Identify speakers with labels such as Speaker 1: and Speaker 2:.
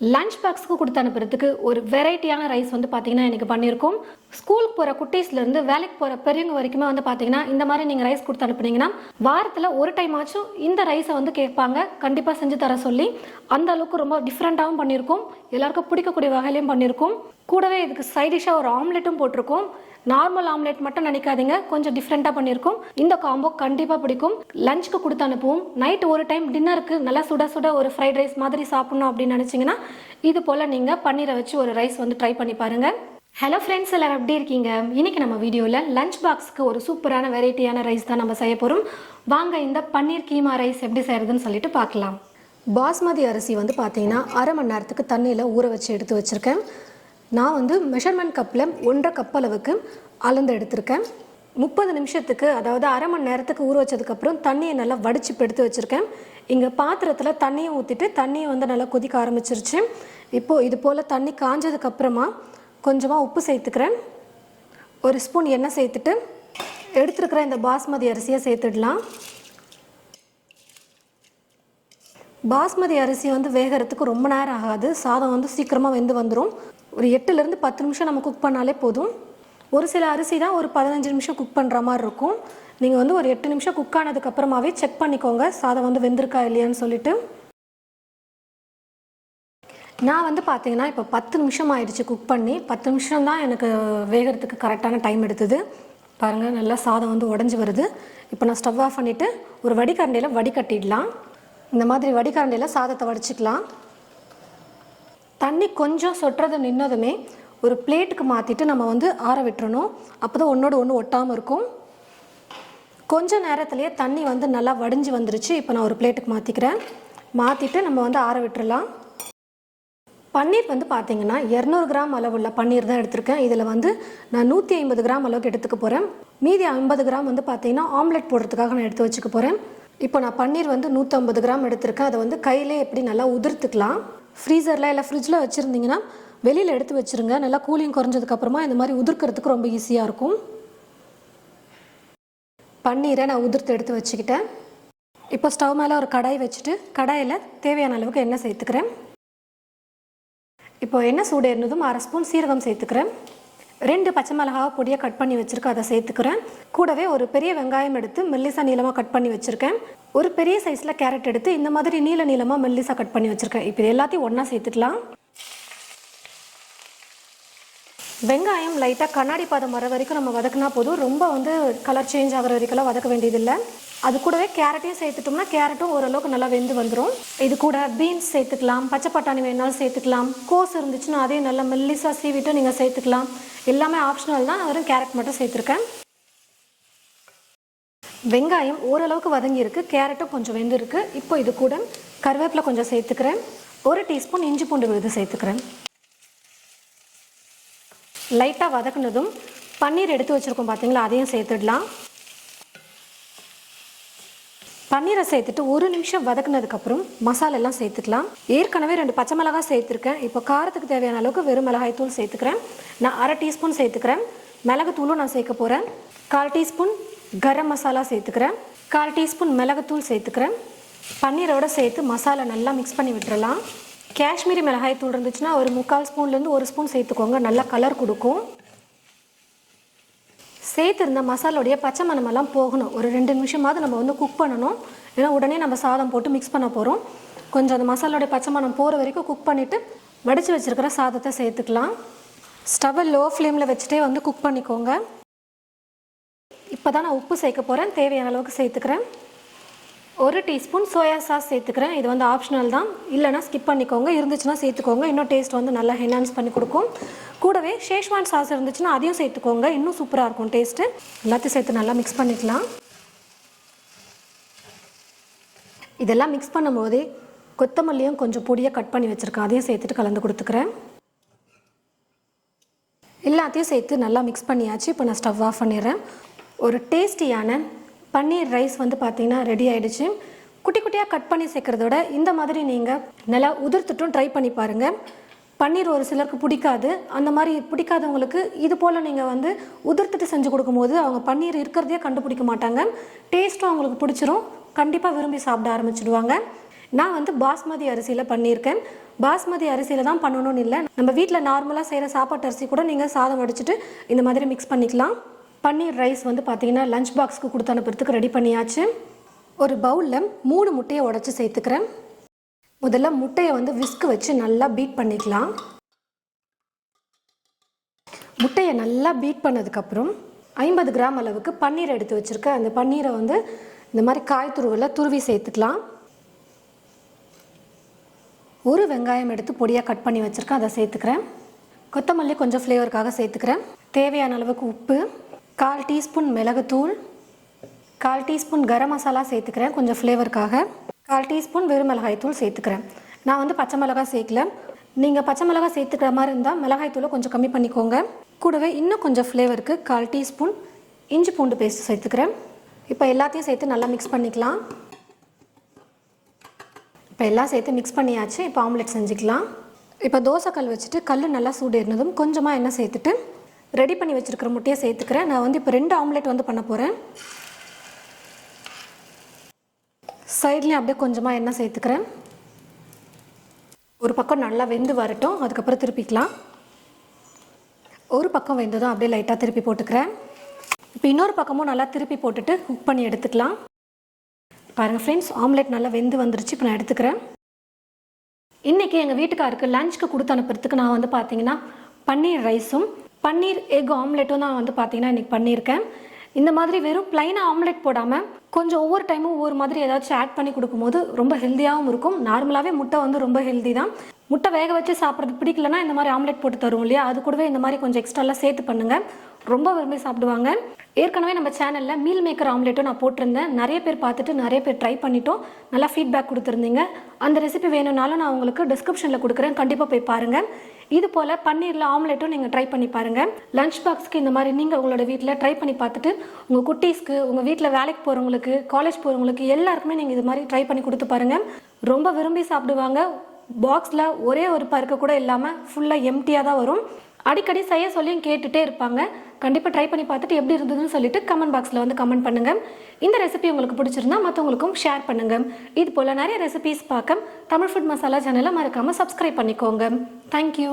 Speaker 1: Lunch பாக்ஸுக்கு கொடுத்து அனுப்புறதுக்கு ஒரு வெரைட்டியான ரைஸ் வந்து பார்த்தீங்கன்னா எனக்கு பண்ணியிருக்கோம். ஸ்கூலுக்கு போகிற குட்டீஸ்லேருந்து வேலைக்கு போகிற பெரியவங்க வரைக்குமே வந்து பார்த்தீங்கன்னா இந்த மாதிரி நீங்கள் ரைஸ் கொடுத்து அனுப்புனீங்கன்னா வாரத்தில் ஒரு டைம் ஆச்சும் இந்த ரைஸை வந்து கேட்பாங்க. கண்டிப்பாக செஞ்சு தர சொல்லி அந்த அளவுக்கு ரொம்ப டிஃப்ரெண்ட்டாகவும் பண்ணியிருக்கோம் எல்லாருக்கும் பிடிக்கக்கூடிய வகையிலையும் பண்ணியிருக்கோம் கூடவே இதுக்கு சைடிஷாக ஒரு ஆம்லெட்டும் போட்டிருக்கோம். நார்மல் ஆம்லெட் மட்டும் நினைக்காதீங்க கொஞ்சம் டிஃப்ரெண்ட்டாக பண்ணியிருக்கோம் இந்த காம்போ கண்டிப்பாக பிடிக்கும். லஞ்சுக்கு கொடுத்து அனுப்புவோம். நைட் ஒரு டைம் டின்னருக்கு நல்லா சுட சுட ஒரு ஃப்ரைட் ரைஸ் மாதிரி சாப்பிட்ணும் அப்படின்னு நினச்சிங்கன்னா இது போல் நீங்கள் பன்னீரை வச்சு ஒரு ரைஸ் வந்து ட்ரை பண்ணி பாருங்கள் ஹலோ ஃப்ரெண்ட்ஸ் எல்லாரும் எப்படி இருக்கீங்க? இன்னைக்கு நம்ம வீடியோவில் லஞ்ச் பாக்ஸுக்கு ஒரு சூப்பரான வெரைட்டியான ரைஸ் தான் நம்ம செய்ய போகிறோம் வாங்க இந்த பன்னீர் கீமா ரைஸ் எப்படி செய்கிறதுன்னு சொல்லிட்டு பார்க்கலாம். பாஸ்மதி அரிசி வந்து பார்த்தீங்கன்னா அரை மணி நேரத்துக்கு தண்ணியில் ஊற வச்சு எடுத்து வச்சுருக்கேன். நான் வந்து மெஷர்மெண்ட் கப்பில் ஒன்றரை கப் அளவுக்கு அளந்து எடுத்திருக்கேன். முப்பது நிமிஷத்துக்கு அதாவது அரை மணி நேரத்துக்கு ஊற வச்சதுக்கப்புறம் தண்ணியை நல்லா வடித்து எடுத்து வச்சுருக்கேன். இங்கே பாத்திரத்தில் தண்ணியை ஊற்றிட்டு தண்ணியை வந்து நல்லா கொதிக்க ஆரம்பிச்சிருச்சு. இப்போது இது போல் தண்ணி காஞ்சதுக்கப்புறமா கொஞ்சமாக உப்பு சேர்த்துக்கிறேன். ஒரு ஸ்பூன் எண்ணெய் சேர்த்துட்டு எடுத்துருக்கிற இந்த பாஸ்மதி அரிசியை சேர்த்துடலாம். பாஸ்மதி அரிசி வந்து வேகிறதுக்கு ரொம்ப நேரம் ஆகாது. சாதம் வந்து சீக்கிரமாக வெந்து வந்துடும் ஒரு எட்டுலேருந்து பத்து நிமிஷம் நம்ம குக் பண்ணாலே போதும். ஒரு சில அரிசி தான் ஒரு பதினஞ்சு நிமிஷம் குக் பண்ணுற மாதிரி இருக்கும். நீங்கள் வந்து ஒரு எட்டு நிமிஷம் குக் ஆனதுக்கப்புறமாவே செக் பண்ணிக்கோங்க. சாதம் வந்து வெந்திருக்கா இல்லையான்னு சொல்லிட்டு. நான் வந்து பார்த்தீங்கன்னா இப்போ பத்து நிமிஷம் ஆயிடுச்சு குக் பண்ணி. பத்து நிமிஷம் தான் எனக்கு வேகிறதுக்கு கரெக்டான டைம் எடுத்தது. பாருங்கள் நல்லா சாதம் வந்து உடஞ்சி வருது. இப்போ நான் ஸ்டவ் ஆஃப் பண்ணிவிட்டு ஒரு வடிகரண்டியில் வடிகட்டிடலாம். இந்த மாதிரி வடிகரண்டியில் சாதத்தை வடிச்சிக்கலாம். தண்ணி கொஞ்சம் சொட்டுறது நின்னதுமே ஒரு பிளேட்டுக்கு மாற்றிட்டு நம்ம வந்து ஆற விட்டுறணும். அப்போ தான் ஒன்றோடு ஒன்று ஒட்டாமல் இருக்கும். கொஞ்ச நேரத்துலேயே தண்ணி வந்து நல்லா வடிஞ்சு வந்துருச்சு. இப்போ நான் ஒரு பிளேட்டுக்கு மாற்றிக்கிறேன் மாற்றிட்டு நம்ம வந்து ஆற விட்டுறலாம். பன்னீர் வந்து பார்த்தீங்கன்னா இரநூறு கிராம் அளவுள்ள பன்னீர் தான் எடுத்திருக்கேன். இதில் வந்து நான் நூற்றி ஐம்பது கிராம் அளவுக்கு எடுத்துக்க போகிறேன் மீதி ஐம்பது கிராம் வந்து பார்த்தீங்கன்னா ஆம்லெட் போடுறதுக்காக நான் எடுத்து வச்சுக்க போகிறேன் இப்போ நான் பன்னீர் வந்து நூற்றம்பது கிராம் எடுத்திருக்கேன். அதை வந்து கையிலே எப்படி நல்லா உதிர்த்துக்கலாம். ஃப்ரீசரில் இல்லை ஃப்ரிட்ஜில் வச்சுருந்தீங்கன்னா வெளியில் எடுத்து வச்சுருங்க. நல்லா கூலிங் குறைஞ்சதுக்கப்புறமா இந்த மாதிரி உதிர்க்கிறதுக்கு ரொம்ப ஈஸியாக இருக்கும். பன்னீரை நான் உதிர்த்து எடுத்து வச்சுக்கிட்டேன். இப்போ ஸ்டவ் மேலே ஒரு கடாய் வச்சுட்டு கடாயில் தேவையான அளவுக்கு எண்ணெய் சேர்த்துக்கிறேன். இப்போ என்ன சூடு இருந்ததும் அரை ஸ்பூன் சீரகம் சேர்த்துக்கிறேன். ரெண்டு பச்சை மிளகாவை பொடியாக கட் பண்ணி வச்சுருக்கேன் அதை சேர்த்துக்கிறேன். கூடவே ஒரு பெரிய வெங்காயம் எடுத்து மெல்லிசா நீளமாக கட் பண்ணி வச்சுருக்கேன். ஒரு பெரிய சைஸில் கேரட் எடுத்து இந்த மாதிரி நீள நீளமாக மெல்லிசா கட் பண்ணி வச்சுருக்கேன். இப்போ இது எல்லாத்தையும் ஒன்றா சேர்த்துக்கலாம். வெங்காயம் லைட்டாக கண்ணாடி பதம் வர வரைக்கும் நம்ம வதக்குனா போதும். ரொம்ப வந்து கலர் சேஞ்ச் ஆகிற வரைக்கும்லாம் வதக்க வேண்டியதில்லை. அது கூடவே கேரட்டையும் சேர்த்துட்டோம்னா கேரட்டும் ஓரளவுக்கு நல்லா வெந்து வந்துடும் இது கூட பீன்ஸ் சேர்த்துக்கலாம் பச்சை பட்டாணி வேணாலும் சேர்த்துக்கலாம். கோஸ் இருந்துச்சுன்னா அதையும் நல்லா மெல்லிசாக சீவிட்டு நீங்கள் சேர்த்துக்கலாம். எல்லாமே ஆப்ஷனல் தான். வெறும் கேரட் மட்டும் சேர்த்துருக்கேன். வெங்காயம் ஓரளவுக்கு வதங்கியிருக்கு. கேரட்டும் கொஞ்சம் வெந்திருக்கு. இப்போ இது கூட கருவேப்பிலை கொஞ்சம் சேர்த்துக்கிறேன். ஒரு டீஸ்பூன் இஞ்சி பூண்டு விழுது சேர்த்துக்கிறேன். லைட்டாக வதக்குனதும் பன்னீர் எடுத்து வச்சுருக்கோம் பார்த்தீங்களா அதையும் சேர்த்துடலாம். பன்னீரை சேர்த்துட்டு ஒரு நிமிஷம் வதக்குனதுக்கப்புறம் மசாலா எல்லாம் சேர்த்துக்கலாம். ஏற்கனவே ரெண்டு பச்சை மிளகாய் சேர்த்துருக்கேன். இப்போ காரத்துக்கு தேவையான அளவுக்கு வெறும் மிளகாய் தூள் சேர்த்துக்கிறேன். நான் அரை டீஸ்பூன் சேர்த்துக்கிறேன். மிளகுத்தூளும் நான் சேர்க்க போகிறேன் கால் டீஸ்பூன் கரம் மசாலா சேர்த்துக்கிறேன். கால் டீஸ்பூன் மிளகுத்தூள் சேர்த்துக்கிறேன். பன்னீரோட சேர்த்து மசாலா நல்லா மிக்ஸ் பண்ணி விட்டுறலாம். காஷ்மீரி மிளகாய் தூள் இருந்துச்சுன்னா ஒரு முக்கால் ஸ்பூன்லேருந்து ஒரு ஸ்பூன் சேர்த்துக்கோங்க. நல்லா கலர் கொடுக்கும். சேர்த்துருந்த மசாலோடைய பச்சை மணமெல்லாம் போகணும். ஒரு ரெண்டு நிமிஷமாவது நம்ம வந்து குக் பண்ணணும். ஏன்னா உடனே நம்ம சாதம் போட்டு மிக்ஸ் பண்ண போகிறோம் கொஞ்சம் அந்த மசாலோடைய பச்சை மணம் போகிற வரைக்கும் குக் பண்ணிவிட்டு வடித்து வச்சுருக்கிற சாதத்தை சேர்த்துக்கலாம். ஸ்டவ்வை லோ ஃப்ளேமில் வச்சுட்டே வந்து குக் பண்ணிக்கோங்க. இப்போ தான் நான் உப்பு சேர்க்க போகிறேன் தேவையான அளவுக்கு சேர்த்துக்கிறேன். ஒரு டீஸ்பூன் சோயா சாஸ் சேர்த்துக்கிறேன். இது வந்து ஆப்ஷனல் தான். இல்லைனா ஸ்கிப் பண்ணிக்கோங்க. இருந்துச்சுன்னா சேர்த்துக்கோங்க. இன்னும் டேஸ்ட் வந்து நல்லா என்ஹான்ஸ் பண்ணி கொடுக்கும். கூடவே ஷேஷ்வான் சாஸ் இருந்துச்சுன்னா அதையும் சேர்த்துக்கோங்க. இன்னும் சூப்பராக இருக்கும் டேஸ்ட்டு எல்லாத்தையும் சேர்த்து நல்லா மிக்ஸ் பண்ணிக்கலாம். இதெல்லாம் மிக்ஸ் பண்ணும்போதே கொத்தமல்லியும் கொஞ்சம் பொடியாக கட் பண்ணி வச்சுருக்கேன். அதையும் சேர்த்துட்டு கலந்து கொடுத்துக்கிறேன். எல்லாத்தையும் சேர்த்து நல்லா மிக்ஸ் பண்ணியாச்சு. இப்போ நான் ஸ்டவ் ஆஃப் பண்ணிடுறேன். ஒரு டேஸ்டியான பன்னீர் ரைஸ் வந்து பார்த்தீங்கன்னா ரெடி ஆயிடுச்சு. குட்டி குட்டியாக கட் பண்ணி சேர்க்குறதோட இந்த மாதிரி நீங்கள் நல்லா உதிர்த்துட்டும் ட்ரை பண்ணி பாருங்கள் பன்னீர் ஒரு சிலருக்கு பிடிக்காது. அந்த மாதிரி பிடிக்காதவங்களுக்கு இது போல் நீங்கள் வந்து உதிர்த்துட்டு செஞ்சு கொடுக்கும்போது அவங்க பன்னீர் இருக்கிறதையே கண்டுபிடிக்க மாட்டாங்க. டேஸ்ட்டும் அவங்களுக்கு பிடிச்சிரும். கண்டிப்பாக விரும்பி சாப்பிட ஆரம்பிச்சிடுவாங்க. நான் வந்து பாஸ்மதி அரிசியில் பண்ணியிருக்கேன். பாஸ்மதி அரிசியில் தான் பண்ணணும்னு இல்லை. நம்ம வீட்டில் நார்மலாக செய்கிற சாப்பாட்டு அரிசி கூட நீங்கள் சாதம் வடிச்சிட்டு இந்த மாதிரி மிக்ஸ் பண்ணிக்கலாம். பன்னீர் ரைஸ் வந்து பார்த்தீங்கன்னா லஞ்ச் பாக்ஸ்க்கு கொடுத்து அனுப்புறதுக்கு ரெடி பண்ணியாச்சு. ஒரு பவுலில் மூணு முட்டையை உடச்சி சேர்த்துக்கிறேன். முதல்ல முட்டையை வந்து விஸ்க் வச்சு நல்லா பீட் பண்ணிக்கலாம். முட்டையை நல்லா பீட் பண்ணதுக்கப்புறம் ஐம்பது கிராம் அளவுக்கு பன்னீர் எடுத்து வச்சுருக்கேன். அந்த பன்னீரை வந்து இந்த மாதிரி காய் துருவில் துருவி சேர்த்துக்கலாம். ஒரு வெங்காயம் எடுத்து பொடியாக கட் பண்ணி வச்சுருக்கேன். அதை சேர்த்துக்கிறேன். கொத்தமல்லி கொஞ்சம் ஃப்ளேவருக்காக சேர்த்துக்கிறேன். தேவையான அளவுக்கு உப்பு கால் டீஸ்பூன் மிளகுத்தூள் கால் டீஸ்பூன் கரம் மசாலா சேர்த்துக்கிறேன் கொஞ்சம் ஃப்ளேவருக்காக. கால் டீஸ்பூன் வெறும் மிளகாய் தூள் சேர்த்துக்கிறேன். நான் வந்து பச்சை மிளகாய் சேர்க்கல. நீங்கள் பச்சை மிளகாய் சேர்த்துக்கிற மாதிரி இருந்தால் மிளகாய் தூளை கொஞ்சம் கம்மி பண்ணிக்கோங்க. கூடவே இன்னும் கொஞ்சம் ஃப்ளேவருக்கு கால் டீஸ்பூன் இஞ்சி பூண்டு பேஸ்ட் சேர்த்துக்கிறேன். இப்போ எல்லாத்தையும் சேர்த்து நல்லா மிக்ஸ் பண்ணிக்கலாம். இப்போ எல்லாம் சேர்த்து மிக்ஸ் பண்ணியாச்சு. இப்போ ஆம்லெட் செஞ்சுக்கலாம். இப்போ தோசை கல் வச்சுட்டு கல் நல்லா சூடு இருந்ததும் கொஞ்சமாக எண்ணெய் சேர்த்துட்டு ரெடி பண்ணி வச்சுருக்கிற முட்டையை சேர்த்துக்கிறேன். நான் வந்து இப்போ ரெண்டு ஆம்லெட் வந்து பண்ண போகிறேன் சைட்லேயும் அப்படியே கொஞ்சமாக எண்ணெய் சேர்த்துக்கிறேன். ஒரு பக்கம் நல்லா வெந்து வரட்டும். அதுக்கப்புறம் திருப்பிக்கலாம். ஒரு பக்கம் வெந்ததும் அப்படியே லைட்டாக திருப்பி போட்டுக்கிறேன். இப்போ இன்னொரு பக்கமும் நல்லா திருப்பி போட்டுட்டு குக் பண்ணி எடுத்துக்கலாம். பாருங்கள் ஃப்ரெண்ட்ஸ் ஆம்லெட் நல்லா வெந்து வந்துருச்சு. இப்போ நான் எடுத்துக்கிறேன். இன்றைக்கி எங்கள் வீட்டுக்காருக்கு லஞ்சுக்கு கொடுத்து அனுப்புறதுக்கு நான் வந்து பார்த்தீங்கன்னா பன்னீர் ரைஸும் பன்னீர் எக் ஆம்லெட்டும் தான் வந்து பார்த்தீங்கன்னா இன்றைக்கி பண்ணியிருக்கேன். இந்த மாதிரி வெறும் பிளைனாக ஆம்லெட் போடாமல் கொஞ்சம் ஒவ்வொரு டைமும் ஒவ்வொரு மாதிரி ஏதாச்சும் ஆட் பண்ணி கொடுக்கும்போது ரொம்ப ஹெல்த்தியாகவும் இருக்கும். நார்மலாகவே முட்டை வந்து ரொம்ப ஹெல்தி தான். முட்டை வேக வச்சு சாப்பிட்றது பிடிக்கலனா இந்த மாதிரி ஆம்லெட் போட்டு தருவோம் இல்லையா? அது கூடவே இந்த மாதிரி கொஞ்சம் எக்ஸ்ட்ராலாம் சேர்த்து பண்ணுங்கள் ரொம்ப விரும்பி சாப்பிடுவாங்க. ஏற்கனவே நம்ம சேனலில் மீல் மேக்கர் ஆம்லெட்டும் நான் போட்டிருந்தேன். நிறைய பேர் பார்த்துட்டு நிறைய பேர் ட்ரை பண்ணிட்டோம். நல்லா ஃபீட்பேக் கொடுத்துருந்தீங்க. அந்த ரெசிபி வேணும்னாலும் நான் உங்களுக்கு டிஸ்கிரிப்ஷனில் கொடுக்குறேன். கண்டிப்பாக போய் பாருங்கள் இது போல் பன்னீரில் ஆம்லெட்டும் நீங்கள் ட்ரை பண்ணி பாருங்கள் லஞ்ச் பாக்ஸ்க்கு இந்த மாதிரி நீங்கள் உங்களோட வீட்டில் ட்ரை பண்ணி பார்த்துட்டு உங்கள் குட்டீஸ்க்கு உங்கள் வீட்டில் வேலைக்கு போகிறவங்களுக்கு காலேஜ் போகிறவங்களுக்கு எல்லாருக்குமே நீங்கள் இது மாதிரி ட்ரை பண்ணி கொடுத்து பாருங்கள் ரொம்ப விரும்பி சாப்பிடுவாங்க. பாக்ஸில் ஒரே ஒரு பருக்க கூட இல்லாமல் ஃபுல்லாக எம்டியாக தான் வரும். அடிக்கடி செய்ய சொல்லியும் கேட்டுகிட்டே இருப்பாங்க. கண்டிப்பாக ட்ரை பண்ணி பார்த்துட்டு எப்படி இருந்ததுன்னு சொல்லிட்டு கமெண்ட் பாக்ஸில் வந்து கமெண்ட் பண்ணுங்கள் இந்த ரெசிபி உங்களுக்கு பிடிச்சிருந்தா மற்றவங்களுக்கும் ஷேர் பண்ணுங்கள் இது போல் நிறைய ரெசிபிஸ் பார்க்க தமிழ் ஃபுட் மசாலா சேனலை மறக்காமல் சப்ஸ்கிரைப் பண்ணிக்கோங்க. தேங்க்யூ